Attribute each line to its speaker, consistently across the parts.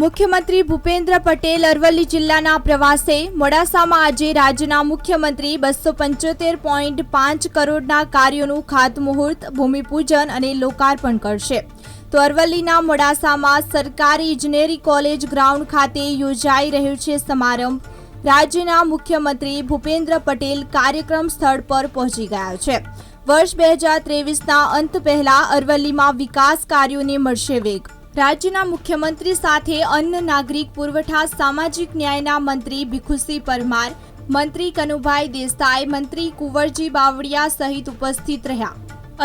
Speaker 1: મુખ્યમંત્રી ભૂપેન્દ્ર પટેલ અરવલ્લી જિલ્લાના પ્રવાસે મોડાસામાં આજે રાજ્યના મુખ્યમંત્રી બસો પંચોતેર પોઈન્ટ પાંચ કરોડના કાર્યોનું ખાતમુહૂર્ત, ભૂમિપૂજન અને લોકાર્પણ કરશે. તો અરવલ્લીના મોડાસામાં સરકારી ઇજનેરી કોલેજ ગ્રાઉન્ડ ખાતે યોજાઈ રહ્યો છે સમારંભ. રાજ્યના મુખ્યમંત્રી ભૂપેન્દ્ર પટેલ કાર્યક્રમ સ્થળ પર પહોંચી ગયા છે. વર્ષ બે હજાર ત્રેવીસના અંત પહેલા અરવલ્લીમાં વિકાસ કાર્યોને મળશે વેગ. રાજ્યના મુખ્યમંત્રી સાથે અન્ન નાગરિક પુરવઠા, સામાજિક ન્યાયના મંત્રી ભીખુસિંહ પરમાર, મંત્રી કનુભાઈ દેસાઈ, મંત્રી કુંવરજી બાવળિયા સહિત ઉપસ્થિત રહ્યા.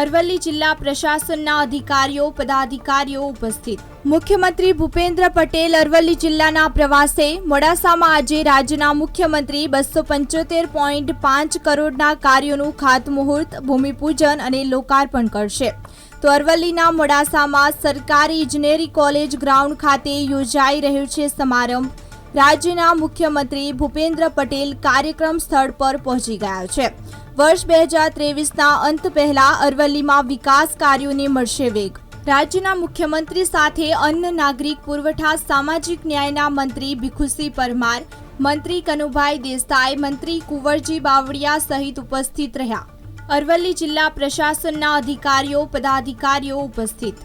Speaker 1: અરવલ્લી જિલ્લા પ્રશાસનના અધિકારીઓ, પદાધિકારીઓ ઉપસ્થિત. મુખ્યમંત્રી ભૂપેન્દ્ર પટેલ અરવલ્લી જિલ્લાના પ્રવાસે. મોડાસામાં આજે રાજ્યના મુખ્યમંત્રી બસો પંચોતેર પોઈન્ટ પાંચ કરોડના કાર્યોનું ખાતમુહૂર્ત, ભૂમિપૂજન અને લોકાર્પણ કરશે. તો અરવલ્લીના મોડાસામાં સરકારી ઇજનેરી કોલેજ ગ્રાઉન્ડ ખાતે યોજાઈ રહ્યો છે સમારંભ. રાજ્યના મુખ્યમંત્રી ભૂપેન્દ્ર પટેલ કાર્યક્રમ સ્થળ પર પહોંચી ગયા છે. વર્ષ બે હજાર ત્રેવીસના અંત પહેલા અરવલ્લીમાં વિકાસ કાર્યોને મળશે વેગ. રાજ્યના મુખ્યમંત્રી સાથે અન્ન નાગરિક પુરવઠા, સામાજિક ન્યાયના મંત્રી ભીખુસિંહ પરમાર, મંત્રી કનુભાઈ દેસાઈ, મંત્રી કુંવરજી બાવળિયા સહિત ઉપસ્થિત રહ્યા. અરવલ્લી જિલ્લા પ્રશાસનના અધિકારીઓ પદાધિકારીઓ ઉપસ્થિત.